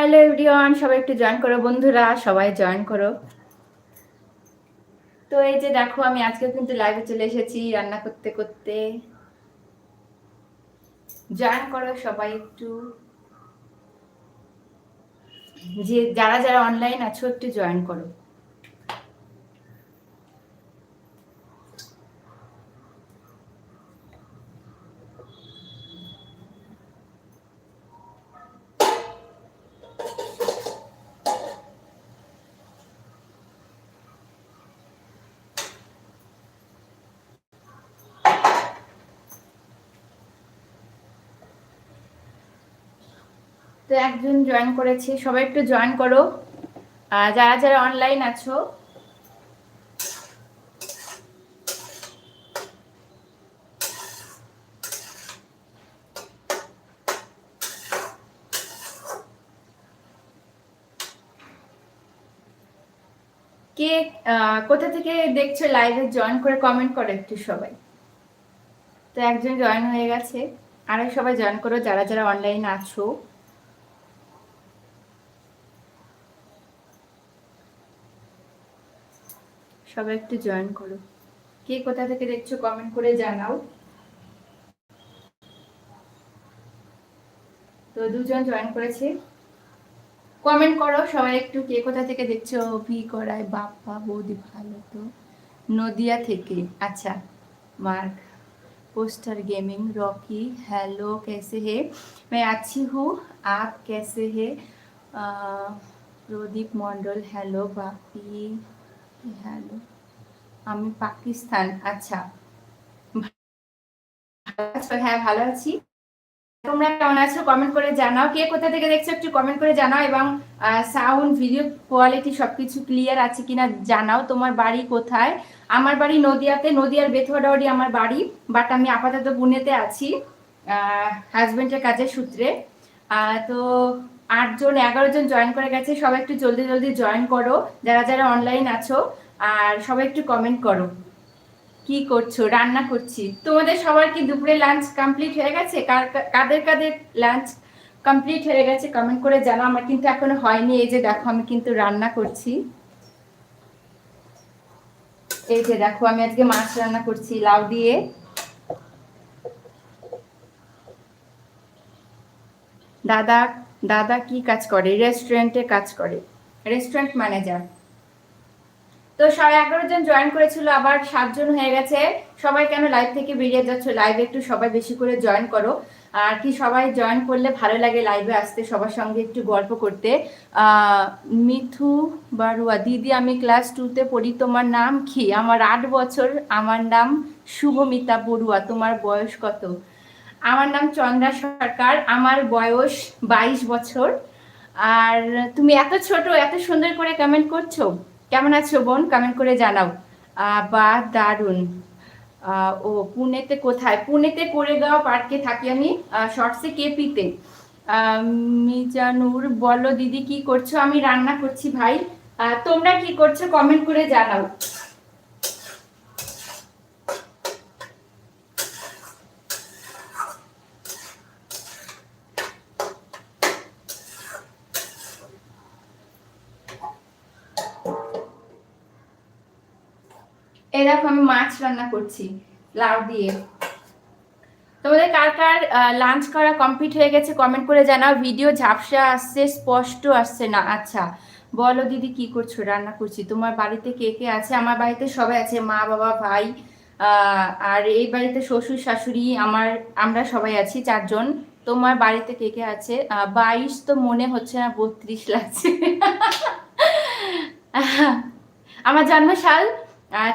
Hello everyone, সবাই একটু join করো বন্ধুরা, সবাই জয়েন করো। তো এই যে দেখো, আমি আজকে কিন্তু লাইভে চলে এসেছি রান্না করতে করতে। জয়েন করো সবাই একটু। যে যারা যারা অনলাইন আছো, একটু জয়েন করো। তো একজন জয়েন করেছে। সবাই একটু জয়েন করো। যারা যারা অনলাইন আছো, কে কোথা থেকে দেখছ লাইভে জয়েন করে কমেন্ট করো একটু সবাই। তো একজন জয়েন হয়ে গেছে। আরও সবাই জয়েন করো, যারা যারা অনলাইন আছো। সবাই একটু জয়েন করো কে কোথা থেকে দেখছো কমেন্ট করে জানাও তো দুজন জয়েন করেছে কমেন্ট করো সবাই একটু কে কোথা থেকে দেখছো ভি করায় বাপ্পা বৌদি ভালো তো নদিয়া থেকে আচ্ছা mark poster gaming Rocky hello कैसे है मैं अच्छी हूँ आप कैसे है প্রদীপ মণ্ডল হ্যালো বাপি হ্যালো, আমি পাকিস্তান আচ্ছা। হ্যাঁ ভালো আছি। তোমরা কেমন আছো? কমেন্ট করে জানাও। কে কোথা থেকে দেখছ একটু কমেন্ট করে জানাও এবং সাউন্ড ভিডিও কোয়ালিটি সবকিছু ক্লিয়ার আছে কিনা জানাও। তোমার বাড়ি কোথায়? আমার বাড়ি নদিয়াতে। নদিয়ার বেথুয়াডাওয়ারি আমার বাড়ি বাট আমি আপাতত পুনেতে আছি হাজবেন্ডের কাজের সূত্রে। তো আটজন এগারো জন জয়েন করে গেছে। সবাই একটু জলদি জলদি জয়েন করো। যারা যারা অনলাইন আছো, আর সবাই একটু কমেন্ট করো। কি করছ? রান্না করছি। তোমাদের সবার কি দুপুরে লাঞ্চ কমপ্লিট হয়ে গেছে? কাদের কাদের লাঞ্চ কমপ্লিট হয়ে গেছে? কমেন্ট করে জানাও। আমার কিন্তু এখনও হয়নি। এই যে দেখো, আমি কিন্তু রান্না করছি। এই যে দেখো, আমি আজকে মাছ রান্না করছি, লাউ দিয়ে। দাদা দাদা কি কাজ করে? রেস্টুরেন্টে কাজ করে। রেস্টুরেন্ট ম্যানেজার তো সবাই এগারো জন জয়েন করেছিল, আবার সাতজন হয়ে গেছে। সবাই কেন লাইভ থেকে বেরিয়ে যাচ্ছ? লাইভে একটু সবাই বেশি করে জয়েন করো। আর কি সবাই জয়েন করলে ভালো লাগে লাইভে আসতে, সবার সঙ্গে একটু গল্প করতে। মিথু বারুয়া, দিদি, আমি ক্লাস টুতে পড়ি। তোমার নাম কি? আমার আট বছর। আমার নাম শুভমিতা বড়ুয়া। তোমার বয়স কত? আমার নাম চন্দ্রা সরকার আমার বয়স বাইশ বছর। আর তুমি এত ছোট এত সুন্দর করে কমেন্ট করছ। কেমন আছো বোন? কমেন্ট করে জানাও। বা দারুণ। ও পুনেতে কোথায়? পুনেতে কোরেগাঁও পার্কে থাকি আমি শর্টসে কেপিতে। আহ, মিজানুর বলো দিদি কি করছ? আমি রান্না করছি ভাই। তোমরা কি করছ? কমেন্ট করে জানাও। দেখো আমি মাছ রান্না করছি, লাউ দিয়ে। তোমাদের কার কার লাঞ্চ করা কমপ্লিট হয়ে গেছে কমেন্ট করে জানাও। ভিডিও ঝাপসা আসছে, স্পষ্ট আসছে না। আচ্ছা বলো দিদি কি করছ? রান্না করছি। তোমার বাড়িতে কে কে আছে? আমার বাড়িতে সবাই আছে, মা, বাবা, ভাই আর এই বাড়িতে শ্বশুর, শাশুড়ি, আমার, আমরা সবাই আছি, চারজন। তোমার বাড়িতে কে কে আছে? বাইশ তো মনে হচ্ছে না, বত্রিশ লাগছে। আমার জন্ম সাল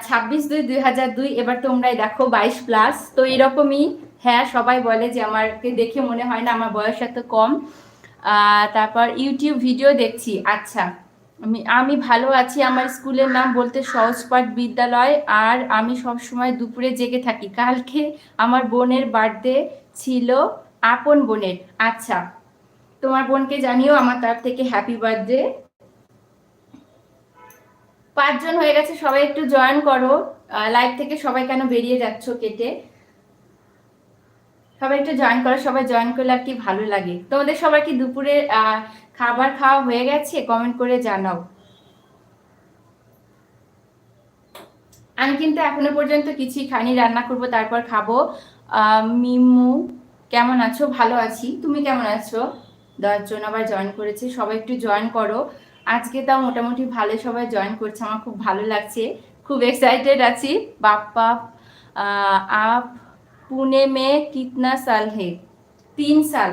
ছাব্বিশ দুই দুই হাজার দুই, এবার তোমরাই দেখো বাইশ প্লাস তো এরকমই হ্যাঁ সবাই বলে যে আমাকে দেখে মনে হয় না, আমার বয়স এত কম। তারপর ইউটিউব ভিডিও দেখছি। আচ্ছা আমি আমি ভালো আছি, আমার স্কুলের নাম বলতে সহজপাঠ বিদ্যালয়, আর আমি সব সময় দুপুরে জেগে থাকি। কালকে আমার বোনের বার্থডে ছিল আপন বোনের। আচ্ছা তোমার বোনকে জানিও, আমার তরফ থেকে হ্যাপি বার্থডে পাঁচজন হয়ে গেছে, সবাই একটু জয়েন করো। লাইভ থেকে সবাই কেন বেরিয়ে যাচ্ছ কেটে? সবাই একটু জয়েন করো, সবাই জয়েন করলে আর কি ভালো লাগে। তোমাদের সবার কি দুপুরে খাবার খাওয়া হয়ে গেছে? কমেন্ট করে জানাও। আমি কিন্তু এখনও পর্যন্ত কিছুই খাইনি, রান্না করব, তারপর খাব। মিমু, কেমন আছো? ভালো আছি। তুমি কেমন আছো? দশজন আবার জয়েন করেছে, সবাই একটু জয়েন করো। আজকে তাও মোটামুটি ভালো সবাই জয়েন করছে, আমার খুব ভালো লাগছে। খুব এক্সাইটেড আছি। বাপ্পা আপ, পুনে মে কিতনা সাল হে? তিন সাল।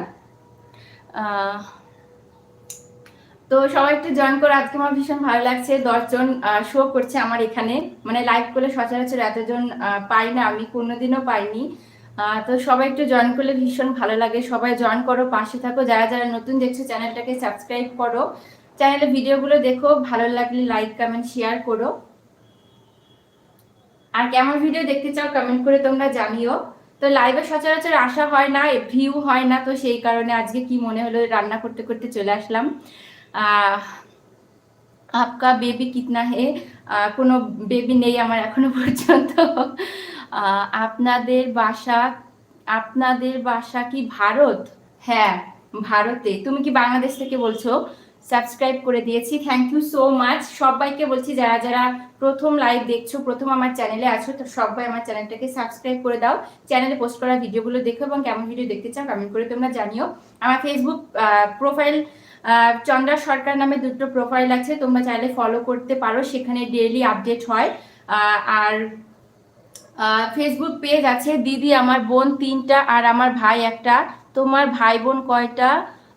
তো সবাই একটু জয়েন করে, আজকে আমার ভীষণ ভালো লাগছে। দশজন শো করছে আমার এখানে। মানে লাইভ করলে সচরাচর এতজন পাই না, আমি কোনোদিনও পাইনি। তো সবাই একটু জয়েন করলে ভীষণ ভালো লাগে। সবাই জয়েন করো, পাশে থাকো। যারা যারা নতুন দেখছ চ্যানেলটাকে সাবস্ক্রাইব করো। চ্যানেলে ভিডিওগুলো দেখো, ভালো লাগলে লাইক কমেন্ট শেয়ার করো। আর কেমন ভিডিও দেখতে চাও কমেন্ট করে তোমরা জানিও। তো লাইভে সচরাচর আসা হয় না ভিউ হয় না, তো সেই কারণে আজকে কি মনে হলো রান্না করতে করতে চলে আসলাম। আপকা বেবি কিতনা হে? কোনো বেবি নেই আমার এখনও পর্যন্ত। আপনাদের বাসা আপনাদের বাসা কি ভারত? হ্যাঁ ভারতে। তুমি কি বাংলাদেশ থেকে বলছো? সাবস্ক্রাইব করে দিয়েছি। থ্যাংক ইউ সো মাচ সবাইকে বলছি, যারা যারা প্রথম লাইভ দেখছ, প্রথম আমার চ্যানেলে আছো, তো সবাই আমার চ্যানেলটাকে সাবস্ক্রাইব করে দাও। চ্যানেলে পোস্ট করা ভিডিওগুলো দেখো এবং কেমন ভিডিও দেখতে চাও কমেন্ট করে তোমরা জানিও। আমার ফেসবুক প্রোফাইল চন্দ্রা সরকার নামে দুটো প্রোফাইল আছে, তোমরা চাইলে ফলো করতে পারো, সেখানে ডেইলি আপডেট হয়। আর ফেসবুক পেজ আছে, দিদি, আমার বোন তিনটা, আর আমার ভাই একটা। তোমার ভাই বোন কয়টা?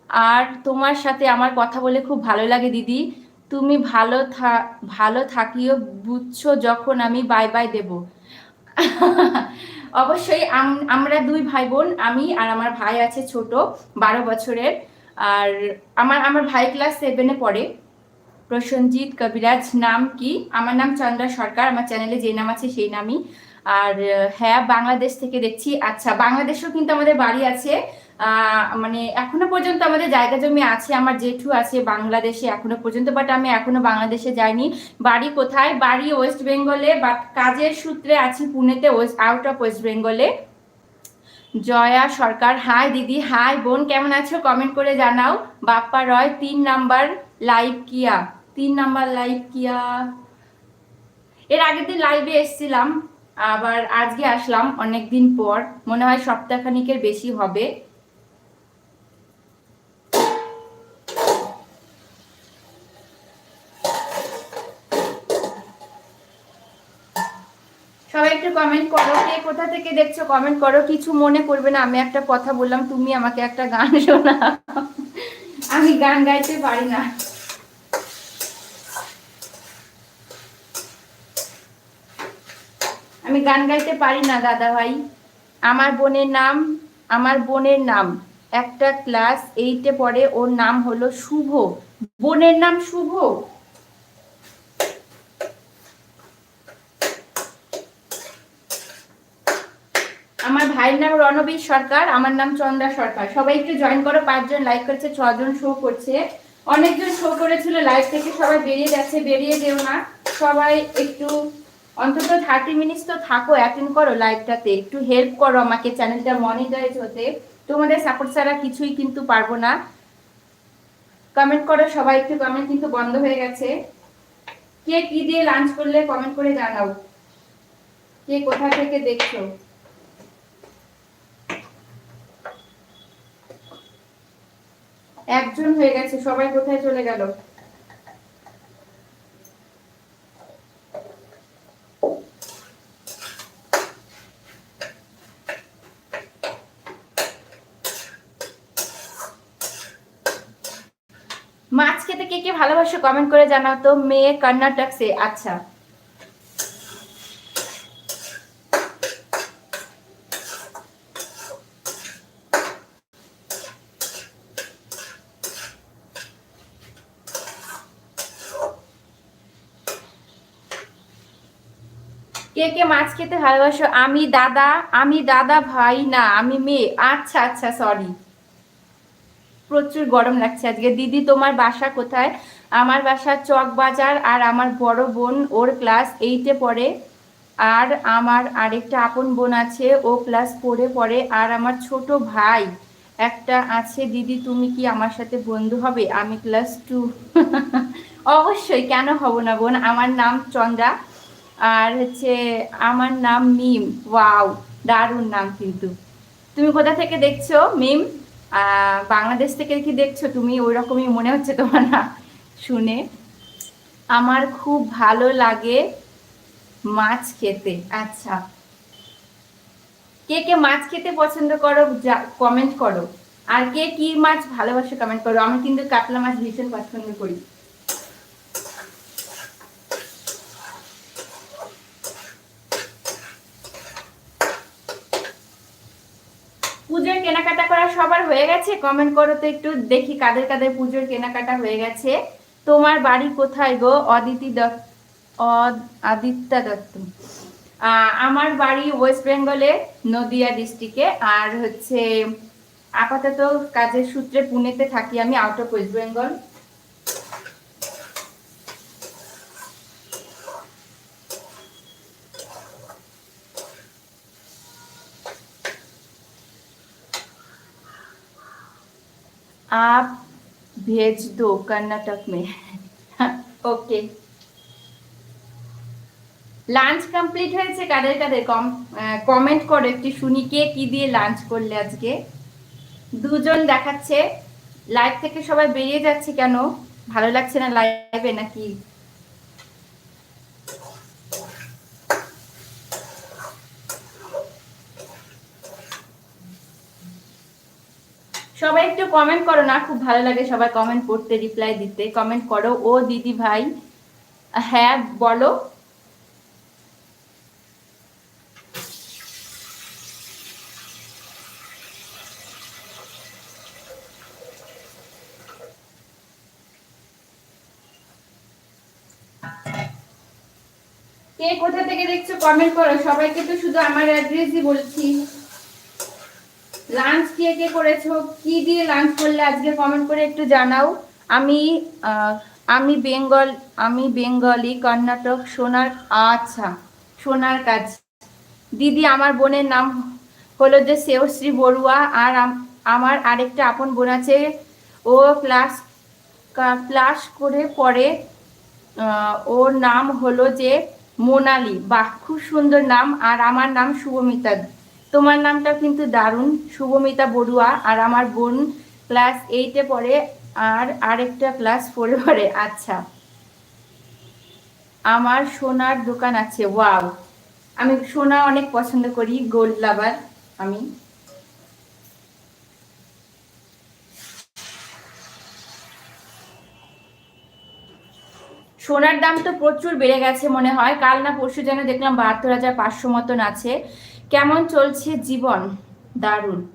আর তোমার সাথে আমার কথা বলে খুব ভালো লাগে, দিদি। তুমি ভালো থা, ভালো থাকিও, বুঝছ যখন আমি বাই বাই দেব। অবশ্যই আম- আমরা দুই ভাই বোন আমি আর আমার ভাই আছে ছোট, বারো বছরের। আর আমার আমার ভাই ক্লাস সেভেনে পড়ে। প্রসেনজিৎ কবিরাজ, নাম কি? আমার নাম চন্দ্রা সরকার, আমার চ্যানেলে যে নাম আছে সেই নামই। আর হ্যাঁ বাংলাদেশ থেকে দেখছি। আচ্ছা বাংলাদেশেও কিন্তু আমাদের বাড়ি আছে। মানে এখনও পর্যন্ত আমাদের জায়গা জমি আছে, আমার জেঠু আছে বাংলাদেশে এখনও পর্যন্ত বাট আমি এখনও বাংলাদেশে যাইনি। বাড়ি কোথায়? বাড়ি ওয়েস্ট বেঙ্গলে বাট কাজের সূত্রে আছি পুনেতে, ওয়েস্ট আউট অফ ওয়েস্ট বেঙ্গলে। জয়া সরকার হাই দিদি হাই বোন, কেমন আছো? কমেন্ট করে জানাও। বাপ্পা রয়, তিন নাম্বার লাইভ কিয়া। তিন নাম্বার লাইভ কিয়া। এর আগের দিন লাইভে এসেছিলাম, আবার আজকে আসলাম অনেক দিন পর। মনে হয় সপ্তাহখানিকের বেশি হবে। কমেন্ট করো। কে কোথা থেকে দেখছ কমেন্ট করো। কিছু মনে করবে না। আমি একটা কথা বললাম, তুমি আমাকে একটা গান শোনা আমি গান গাইতে পারি না। আমি গান গাইতে পারি না, দাদা ভাই। আমার বোনের নাম, আমার বোনের নাম। একটা ক্লাস এইটে পড়ে। ওর নাম হলো শুভ। বোনের নাম শুভ? আমার ভাইয়ের নাম রণবীর সরকার, আমার নাম চন্দ্রা সরকার। সবাই একটু জয়েন করো, পাঁচজন লাইক করেছে, ছজন শো করছে। অনেকজন শো করেছিল লাইভ থেকে সবাই বেরিয়ে গেছে বেরিয়ে যেও না। সবাই একটু, অন্তত থার্টি মিনিটস তো থাকো অ্যাটেন্ড করো লাইভটাতে একটু হেল্প করো আমাকে চ্যানেলটা মনিটাইজ হতে। তোমাদের সাপোর্ট ছাড়া কিছুই কিন্তু পারব না। কমেন্ট করো সবাই একটু কমেন্ট কিন্তু বন্ধ হয়ে গেছে। কে কি দিয়ে লাঞ্চ করলে কমেন্ট করে জানাও। কে কোথা থেকে দেখছ? একজন হয়ে গেছে, সবাই কোথায় চলে গেল? মাছ খেতে কে কে ভালোবাসো কমেন্ট করে জানাও তো। মেয়ে কর্ণাটক সে আচ্ছা। কে কে মাছ খেতে ভালোবাসো। আমি দাদা আমি দাদা ভাই না, আমি মেয়ে। আচ্ছা আচ্ছা সরি প্রচুর গরম লাগছে আজকে। দিদি, তোমার বাসা কোথায়? আমার বাসা চক বাজার আর আমার বড় বোন ওর ক্লাস এইটে পড়ে। আর আমার আরেকটা আপন বোন আছে, ও ক্লাস ফোরে পড়ে। আর আমার ছোট ভাই একটা আছে। দিদি, তুমি কি আমার সাথে বন্ধু হবে? আমি ক্লাস টু অবশ্যই, কেন হব না বোন? আমার নাম চন্দ্রা। আর হচ্ছে আমার নাম মিম। ওয়াও, দারুণ নাম কিন্তু। তুমি কোথা থেকে দেখছ মিম? বাংলাদেশ থেকে কি দেখছ তুমি? ওই রকমই মনে হচ্ছে তোমার না, শুনে। আমার খুব ভালো লাগে মাছ খেতে। আচ্ছা। কে কে মাছ খেতে পছন্দ করো কমেন্ট করো। আর কে কি মাছ ভালোবাসো কমেন্ট করো। আমি কিন্তু কাতলা মাছ ভীষণ পছন্দ করি পুজোর কেনাকাটা করা সবার হয়ে গেছে? কমেন্ট করো তো একটু, দেখি কাদের কাদের পুজোর কেনাকাটা হয়ে গেছে। তোমার বাড়ি কোথায় গো? অদিতি দত্ত আদিত্যা দত্ত। আমার বাড়ি ওয়েস্ট বেঙ্গলে নদিয়া ডিস্ট্রিক্টে আর হচ্ছে, আপাতত কাজের সূত্রে পুনেতে থাকি আমি আউট অফ ওয়েস্ট বেঙ্গল आप भेज दो कर्नाटक में ওকে লাঞ্চ কমপ্লিট হয়েছে কাদের কাদের কম কমেন্ট করো একটু শুনি কে কি দিয়ে লাঞ্চ করলে আজকে দুজন দেখাচ্ছে লাইভ থেকে সবাই বেরিয়ে যাচ্ছে কেন ভালো লাগছে না লাইভে নাকি কমেন্ট করো না, খুব ভালো লাগে সবাই কমেন্ট করতে রিপ্লাই দিতে। কমেন্ট করো, ও দিদি ভাই। হ্যাঁ বলো। কে কোথা থেকে দেখছ কমেন্ট করো? সবাইকে তো শুধু আমার অ্যাড্রেসই বলছি। লাঞ্চ কে কে করেছ? কি দিয়ে লাঞ্চ করলে আজকে কমেন্ট করে একটু জানাও। আমি আমি বেঙ্গল আমি বেঙ্গলি কর্ণাটক সোনার আচ্ছা সোনার কাজ। দিদি আমার বোনের নাম হলো যে শ্রেয়শ্রী বড়ুয়া আর আম- আমার আরেকটা আপন বোন আছে। ও ক্লাস ক্লাস করে আহ, ওর নাম হলো যে মোনালি। বাহ খুব সুন্দর নাম। আর আমার নাম শুভমিতা। তোমার নামটা কিন্তু দারুণ। শুভমিতা বড়ুয়া আর আমার বোন ক্লাস এইটে পড়ে আর আরেকটা ক্লাস ফোরে পড়ে। আচ্ছা। আমার সোনার দোকান আছে। ওয়াও। আমি সোনা অনেক পছন্দ করি গোল্ড লাভার আমি। সোনার দাম তো প্রচুর বেড়ে গেছে মনে হয়। কাল না পরশু যেন দেখলাম বাহাত্তর হাজার পাঁচশো মতন আছে। কেমন চলছে জীবন? দারুণ।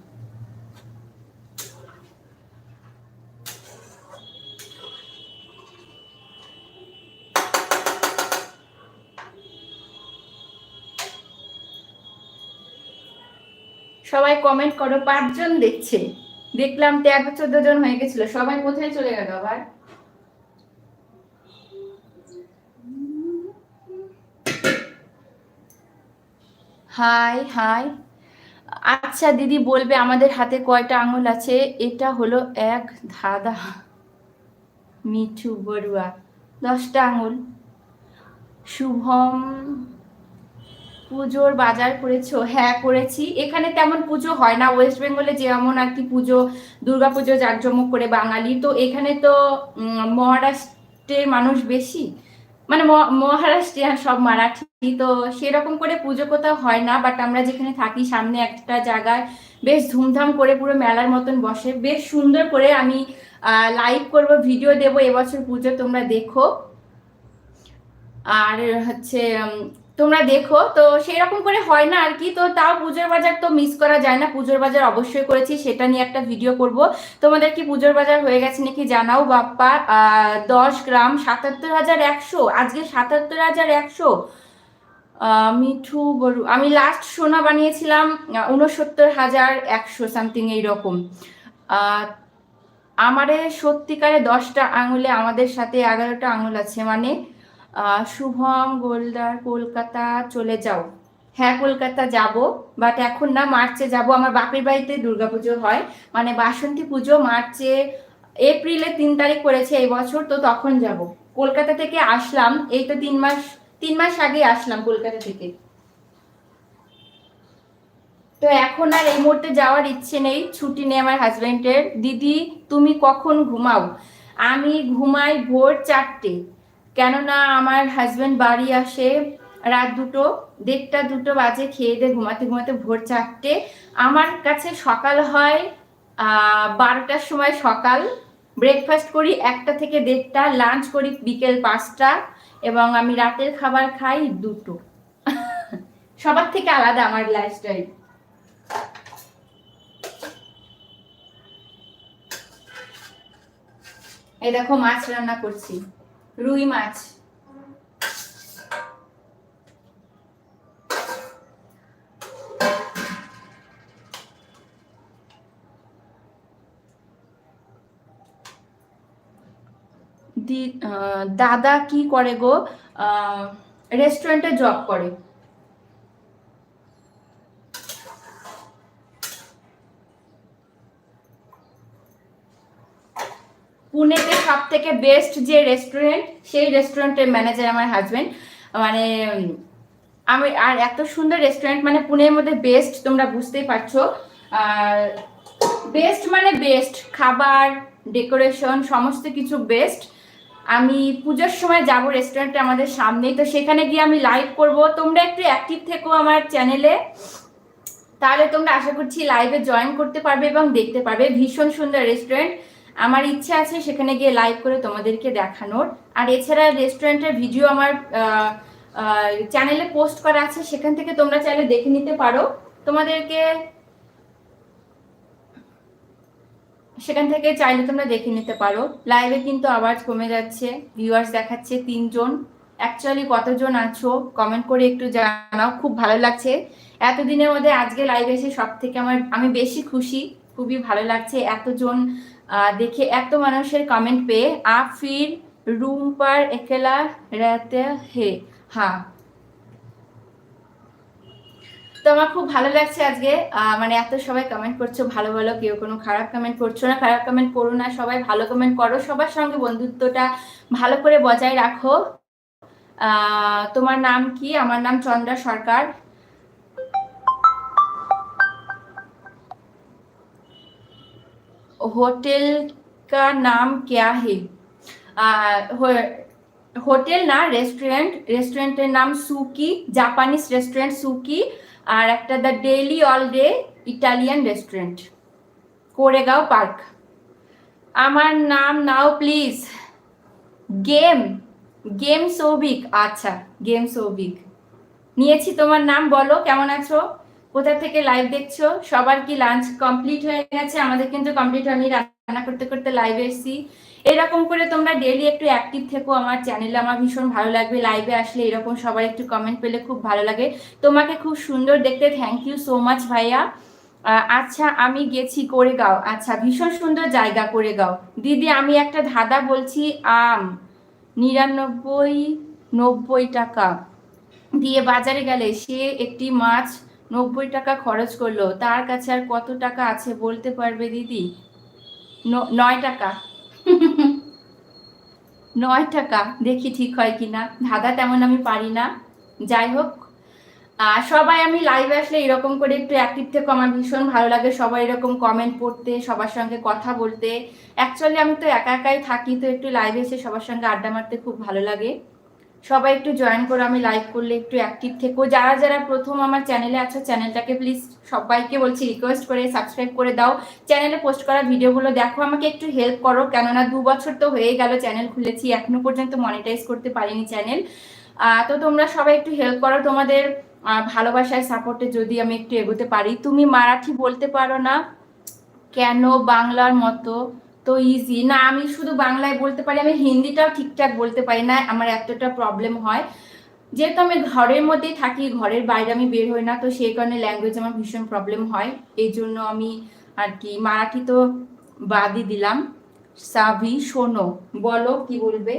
সবাই কমেন্ট করো, পাঁচজন দেখছে। দেখলাম তেরো, চোদ্দ জন হয়ে গেছিল। সবাই কোথায় চলে গেল আবার? Hi hi. আচ্ছা দিদি বলবে আমাদের হাতে কয়টা আঙুল আছে? এটা হলো এক ধাঁধা। মিঠু বড়ুয়া, দশটা আঙুল। শুভম, পুজোর বাজার করেছ? হ্যাঁ করেছি। এখানে তেমন পুজো হয় না। ওয়েস্ট বেঙ্গলে যেমন আর কি পুজো, দুর্গা পুজো, জাঁকজমক করে বাঙালি। তো এখানে তো মহারাষ্ট্রের মানুষ বেশি। মানে ম- মহারাষ্ট্রিয়ান সব মারাঠি তো সেরকম করে পুজো কোথাও হয় না বাট আমরা যেখানে থাকি সামনে একটা জায়গায় বেশ ধুমধাম করে পুরো মেলার মতন বসে। বেশ সুন্দর করে আমি লাইভ করব ভিডিও দেব, এবছর পুজো তোমরা দেখো। আর হচ্ছে তোমরা দেখো, তো সেরকম করে হয় না আর কি, তো তাও পুজোর বাজার তো মিস করা যায় না, পুজোর বাজার অবশ্যই করেছি, সেটা নিয়ে একটা ভিডিও করব। তোমাদের কি পুজোর বাজার হয়ে গেছে নাকি জানাও, বাপ্পা? দশ গ্রাম সাতাত্তর হাজার একশো, আজকে সাতাত্তর হাজার একশো। মিঠু বড়ু আমি লাস্ট সোনা বানিয়েছিলাম উনসত্তর হাজার একশো সামথিং এইরকম আমারে সত্যিকারে দশটা আঙুলে, আমাদের সাথে এগারোটা আঙুল আছে মানে শুভম, গোলদার, কলকাতা, চলে যাও। হ্যাঁ কলকাতা যাব বাট এখন না, মার্চে যাব। আমার বাপের বাড়িতে দুর্গাপুজো হয় মানে বাসন্তী পুজো মার্চে এপ্রিলে তিন তারিখ করেছে এই বছর, তো তখন যাব। কলকাতা থেকে আসলাম, এই তো তিন মাস তিন মাস আগে আসলাম কলকাতা থেকে। তো এখন আর এই মুহূর্তে যাওয়ার ইচ্ছে নেই, ছুটি নেই আমার হাজবেন্ডের দিদি, তুমি কখন ঘুমাও? আমি ঘুমাই ভোর চারটে। কেননা আমার হাজবেন্ড বাড়ি আসে রাত দুটো, দেড়টা দুটো বাজে খেয়ে দিয়ে ঘুমাতে ঘুমাতে ভোর চারটে। আমার কাছে সকাল হয় বারোটার সময় সকাল। ব্রেকফাস্ট করি একটা থেকে দেড়টা লাঞ্চ করি বিকেল পাঁচটা। এবং আমি রাতের খাবার খাই দুটো। সবার থেকে আলাদা আমার লাইফস্টাইল এই দেখো মাছ রান্না করছি, রুই মাছ। দাদা কি করে গো? রেস্টুরেন্টে জব করে। পুনেতে সব থেকে বেস্ট যে রেস্টুরেন্ট সেই রেস্টুরেন্টের ম্যানেজার আমার হাজবেন্ড মানে আমি, আর এত সুন্দর রেস্টুরেন্ট মানে পুনের মধ্যে বেস্ট তোমরা বুঝতেই পারছ। বেস্ট মানে বেস্ট খাবার ডেকোরেশন সমস্ত কিছু বেস্ট আমি পুজোর সময় যাব রেস্টুরেন্টে আমাদের সামনেই, তো সেখানে গিয়ে আমি লাইভ করব। তোমরা একটু অ্যাক্টিভ থেকো আমার চ্যানেলে তাহলে তোমরা আশা করছি লাইভে জয়েন করতে পারবে এবং দেখতে পারবে। ভীষণ সুন্দর রেস্টুরেন্ট আমার ইচ্ছে আছে সেখানে গিয়ে লাইভ করে তোমাদেরকে দেখানোর। আর এছাড়া রেস্টুরেন্টের ভিডিও আমার চ্যানেলে পোস্ট করা আছে। সেখান থেকে তোমরা চাইলে দেখে নিতে পারো। তোমাদেরকে সেখান থেকে চাইলে তোমরা দেখে নিতে পারো। লাইভে কিন্তু আওয়াজ কমে যাচ্ছে ভিউয়ার্স দেখাচ্ছে তিনজন। অ্যাকচুয়ালি কতজন আছো কমেন্ট করে একটু জানাও, খুব ভালো লাগছে। এতদিনের মধ্যে আজকে লাইভে এসে সব থেকে আমার, আমি বেশি খুশি, খুবই ভালো লাগছে এতজন দেখে এত মানুষের কমেন্ট পেয়ে। আফির রুম পার একেলা রাতে হে হ্যাঁ। তো আমার খুব ভালো লাগছে আজকে। মানে এত সবাই কমেন্ট করছ, ভালো ভালো কেউ কোনো খারাপ কমেন্ট করছ না, খারাপ কমেন্ট করো না, সবাই ভালো কমেন্ট করো, সবার সঙ্গে বন্ধুত্বটা ভালো করে বজায় রাখো। তোমার নাম কি? আমার নাম চন্দ্রা সরকার। হোটেল কা নাম ক্যা হে, হোটেল না, রেস্টুরেন্ট। রেস্টুরেন্টের নাম সুকি, জাপানিজ রেস্টুরেন্ট সুকি। আর একটা the daily all day Italian restaurant, Koregaon park. আমার নাম নাও প্লিজ। Game game Souvik. আচ্ছা গেম সৌভিক। নিয়েছি, তোমার নাম বলো, কেমন আছো? কোথা থেকে লাইভ দেখছ? সবার কি লাঞ্চ কমপ্লিট হয়ে গেছে? আমাদের কিন্তু কমপ্লিট হয়নি। রান্না করতে করতে লাইভে এসেছি। এরকম করে তোমরা ডেলি একটু অ্যাক্টিভ থেকো। আমার চ্যানেলে আমার ভীষণ ভালো লাগবে। লাইভে আসলে এরকম সবার একটু কমেন্ট পেলে খুব ভালো লাগে। তোমাকে খুব সুন্দর দেখতে। থ্যাংক ইউ সো মাচ ভাইয়া। আচ্ছা আমি গেছি করে গাও আচ্ছা ভীষণ সুন্দর জায়গা করে গাও দিদি, আমি একটা ধাঁধা বলছি, আম নিরানব্বই, নব্বই টাকা। দিয়ে বাজারে গেলে সে একটি মাছ নব্বই টাকা খরচ করল। তার কাছে আর কত টাকা আছে বলতে পারবে দিদি? নয় টাকা। নয় টাকা, দেখি ঠিক হয় কিনা। ধাঁধা তেমন আমি পারি না। যাই হোক সবাই আমি লাইভে আসলে এরকম করে একটু অ্যাক্টিভ থেকে, আমার ভীষণ ভালো লাগে সবাই এরকম কমেন্ট পড়তে, সবার সঙ্গে কথা বলতে। অ্যাকচুয়ালি আমি তো একা একাই থাকি, তো একটু লাইভে এসে সবার সঙ্গে আড্ডা মারতে খুব ভালো লাগে। সবাই একটু জয়েন করো, আমি লাইভ করলে একটু অ্যাক্টিভ থেকো। যারা যারা প্রথম আমার চ্যানেলে আছো চ্যানেলটাকে প্লিজ সবাইকে বলছি রিকোয়েস্ট করে সাবস্ক্রাইব করে দাও। চ্যানেলে পোস্ট করা ভিডিওগুলো দেখো, আমাকে একটু হেল্প করো। কেননা দু বছর তো হয়ে গেল চ্যানেল খুলেছি, এখনও পর্যন্ত মনিটাইজ করতে পারিনি চ্যানেল তো তোমরা সবাই একটু হেল্প করো। তোমাদের ভালোবাসায় সাপোর্টে যদি আমি একটু এগোতে পারি। তুমি মারাঠি বলতে পারো না। কেন বাংলার মতো তো ইজি না, আমি শুধু বাংলায় বলতে পারি, আমি হিন্দিটাও ঠিকঠাক বলতে পারি না, আমার এতটা প্রবলেম হয়। যেহেতু আমি ঘরের মধ্যেই থাকি, ঘরের বাইরে আমি বের হই না, তো সেই কারণে ল্যাঙ্গুয়েজ আমার ভীষণ প্রবলেম হয়। এই জন্য আমি আর কি মারাঠি তো বাদই দিলাম। সাভি, শোনো, বলো কি বলবে?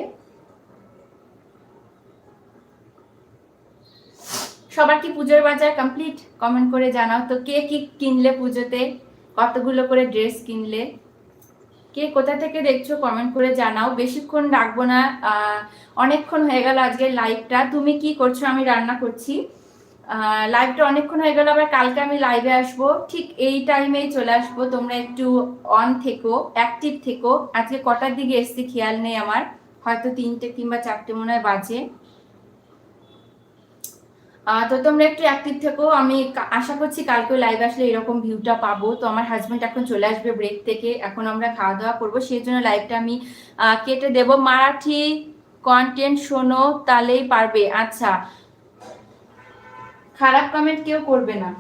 সবার কি পুজোর বাজার কমপ্লিট কমেন্ট করে জানাও। তো কে কি কিনলে পুজোতে? কতগুলো করে ড্রেস কিনলে? কে কোথা থেকে দেখছ কমেন্ট করে জানাও। বেশিক্ষণ রাখব না অনেকক্ষণ হয়ে গেল আজকের লাইভটা তুমি কি করছ? আমি রান্না করছি। লাইভটা অনেকক্ষণ হয়ে গেল, আবার কালকে আমি লাইভে আসব। ঠিক এই টাইমেই চলে আসব। তোমরা একটু অন থেকো অ্যাক্টিভ থেকো। আজকে কটার দিকে এসছি? খেয়াল নেই আমার। হয়তো তিনটে কিংবা চারটে মনে হয় বাজে। তো তোমরা একটু অ্যাক্টিভ থেকো। আমি আশা করছি কালকে লাইভ আসলে এরকম ভিউটা পাবো। তো আমার হাজব্যান্ড এখন চলে আসবে ব্রেক থেকে। এখন আমরা খাওয়া দাওয়া করব। সেই জন্য লাইভটা আমি কেটে দেব। মারাঠি কন্টেন্ট শোনো, তাহলেই পারবে। আচ্ছা খারাপ কমেন্ট কেউ করবে না।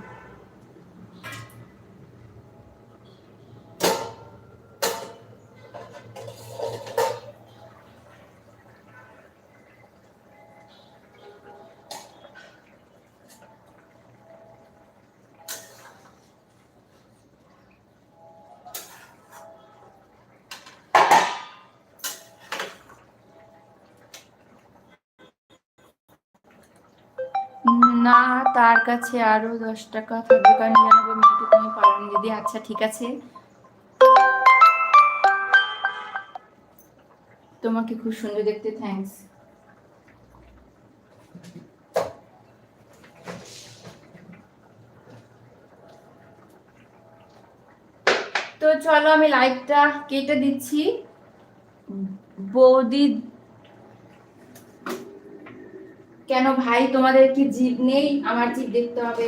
না, তার কাছে আরও দশ টাকা থাকবে, কারণ নিরানব্বই মিনিটে তুমি পারো দিদি। আচ্ছা ঠিক আছে। তোমাকে খুব সুন্দর দেখতে থ্যাঙ্কস তো চলো, আমি লাইভটা কেটে দিচ্ছি। বৌদি কেন ভাই, তোমাদের কি জিভ নেই? আমার জিভ দেখতে হবে।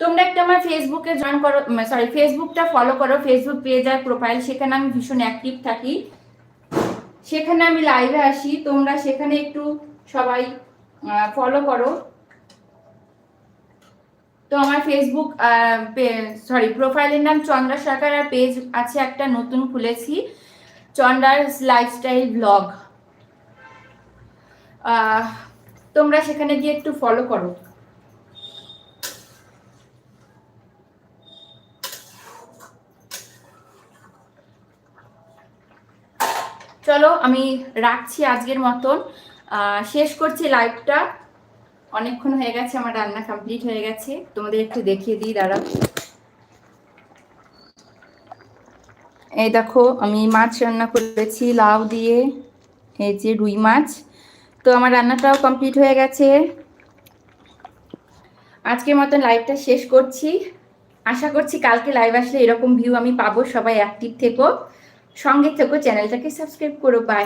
তোমরা একটা আমার ফেসবুকে জয়েন করো সরি ফেসবুকটা ফলো করো। ফেসবুক পেজ আর প্রোফাইল সেখানে আমি ভীষণ অ্যাক্টিভ থাকি। সেখানে আমি লাইভে আসি, তোমরা সেখানে একটু সবাই ফলো করো। তো আমার ফেসবুক সরি প্রোফাইলের নাম চন্দ্রা সরকার, আর পেজ আছে একটা নতুন খুলেছি, চন্দ্রার লাইফস্টাইল ব্লগ তোমরা সেখানে গিয়ে একটু ফলো করো। চলো, আমি রাখছি আজকের মতন। শেষ করছি লাইভটা অনেকক্ষণ হয়ে গেছে, আমার রান্না কমপ্লিট হয়ে গেছে। তোমাদের একটু দেখিয়ে দিই, দাঁড়াও। এই দেখো, আমি মাছ রান্না করেছি, লাউ দিয়ে, এই যে রুই মাছ। তো আমার রান্নাটাও কমপ্লিট হয়ে গেছে। আজকের মতন লাইভটা শেষ করছি। আশা করছি কালকে লাইভ আসলে এরকম ভিউ আমি পাবো, সবাই অ্যাক্টিভ থেকো। সঙ্গে থেকো চ্যানেলটাকে সাবস্ক্রাইব করো বাই